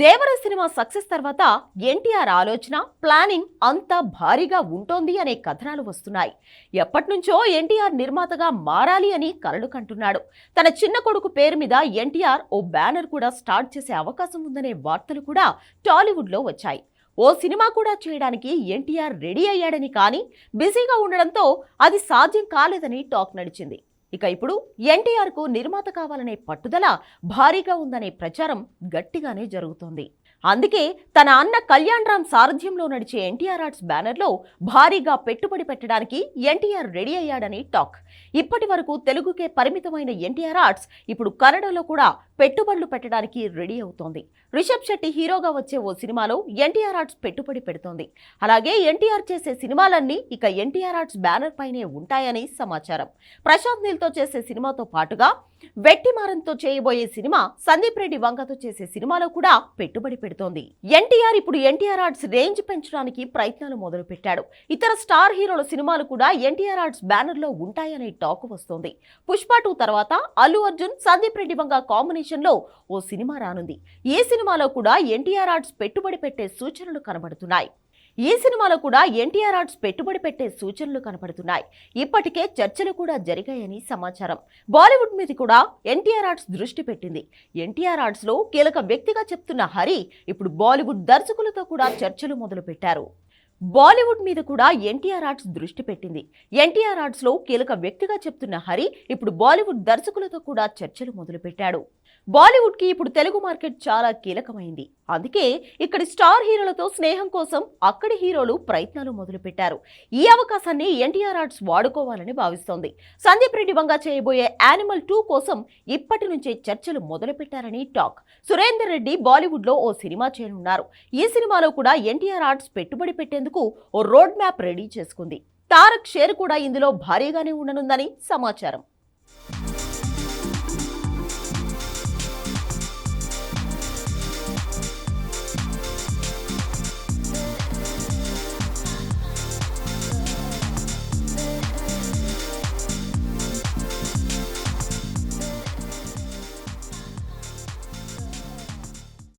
దేవర cinema success తర్వాత ఎన్టీఆర్ ఆలోచన planning అంత భారీగా ఉంటోంది అనే కథనాలు వస్తున్నాయి. ఎప్పటినుంచో ఎన్టీఆర్ నిర్మాతగా మారాలి అని కలలు కంటున్నాడు. తన చిన్న కొడుకు పేరు మీద ఎన్టీఆర్ ఓ బ్యానర్ కూడా స్టార్ట్ చేసే అవకాశం ఉందనే వార్తలు కూడా టాలీవుడ్లో వచ్చాయి. ఓ సినిమా కూడా చేయడానికి ఎన్టీఆర్ రెడీ అయ్యాడని కానీ బిజీగా ఉండడంతో అది సాధ్యం కాలేదని టాక్ నడిచింది. ఇక ఇప్పుడు ఎన్టీఆర్కు నిర్మాత కావాలనే పట్టుదల భారీగా ఉందనే ప్రచారం గట్టిగానే జరుగుతోంది. అందుకే తన అన్న కళ్యాణ్ రామ్ సారథ్యంలో నడిచే ఎన్టీఆర్ ఆర్ట్స్ బ్యానర్లో భారీగా పెట్టుబడి పెట్టడానికి ఎన్టీఆర్ రెడీ అయ్యాడని టాక్. ఇప్పటి వరకు తెలుగుకే పరిమితమైన ఎన్టీఆర్ ఆర్ట్స్ ఇప్పుడు కన్నడలో కూడా పెట్టుబడులు పెట్టడానికి రెడీ అవుతోంది. రిషబ్ శెట్టి హీరోగా వచ్చే ఓ సినిమాలో ఎన్టీఆర్ ఆర్ట్స్ పెట్టుబడి పెడుతోంది. అలాగే ఎన్టీఆర్ చేసే సినిమాలన్నీ ఇక ఎన్టీఆర్ ఆర్ట్స్ బ్యానర్ పైనే ఉంటాయని సమాచారం. ప్రశాంత్ నీల్తో చేసే సినిమాతో పాటుగా వెట్టిమారంతో చేయబోయే సినిమా సందీప్ రెడ్డి వంగతో చేసే సినిమాలో కూడా పెట్టుబడి పెడుతోంది. ఎన్టీఆర్ ఇప్పుడు ఎన్టీఆర్ ఆర్ట్స్ రేంజ్ పెంచడానికి ప్రయత్నాలు మొదలు పెట్టాడు ఇతర స్టార్ హీరోల సినిమాలు కూడా ఎన్టీఆర్ ఆర్ట్స్ బ్యానర్లో ఉంటాయనే టాక్ వస్తోంది. పుష్ప టూ తర్వాత అల్లు అర్జున్ సందీప్ రెడ్డి వంగ కాంబినేషన్ నేపథ్యంలో ఓ సినిమా రానుంది. ఈ సినిమాలో కూడా ఎన్టీఆర్ ఆర్ట్స్ పెట్టుబడి పెట్టే సూచనలు కనబడుతున్నాయి. ఈ సినిమాలో కూడా ఎన్టీఆర్ ఆర్ట్స్ పెట్టుబడి పెట్టే సూచనలు కనపడుతున్నాయి ఇప్పటికే చర్చలు కూడా జరిగాయని సమాచారం. బాలీవుడ్ మీద కూడా ఎన్టీఆర్ ఆర్ట్స్ దృష్టి పెట్టింది. ఎన్టీఆర్ ఆర్ట్స్లో కీలక వ్యక్తిగా చెప్తున్న హరి ఇప్పుడు బాలీవుడ్ దర్శకులతో కూడా చర్చలు మొదలు పెట్టారు బాలీవుడ్ మీద కూడా ఎన్టీఆర్ ఆర్ట్స్ దృష్టి పెట్టింది. ఎన్టీఆర్ ఆర్ట్స్లో కీలక వ్యక్తిగా చెప్తున్న హరి ఇప్పుడు బాలీవుడ్ దర్శకులతో కూడా చర్చలు మొదలుపెట్టాడు. బాలీవుడ్కి ఇప్పుడు తెలుగు మార్కెట్ చాలా కీలకమైంది. అందుకే ఇక్కడి స్టార్ హీరోలతో స్నేహం కోసం అక్కడి హీరోలు ప్రయత్నాలు మొదలుపెట్టారు. ఈ అవకాశాన్ని ఎన్టీఆర్ ఆర్ట్స్ వాడుకోవాలని భావిస్తోంది. సందీప్ రెడ్డి వంగా చేయబోయే యానిమల్ టూ కోసం ఇప్పటి నుంచే చర్చలు మొదలుపెట్టారని టాక్. సురేందర్ రెడ్డి బాలీవుడ్లో ఓ సినిమా చేయనున్నారు. ఈ సినిమాలో కూడా ఎన్టీఆర్ ఆర్ట్స్ పెట్టుబడి పెట్టేందుకు ఓ రోడ్ మ్యాప్ రెడీ చేసుకుంది. తారక్ షేర్ కూడా ఇందులో భారీగానే ఉండనుందని సమాచారం.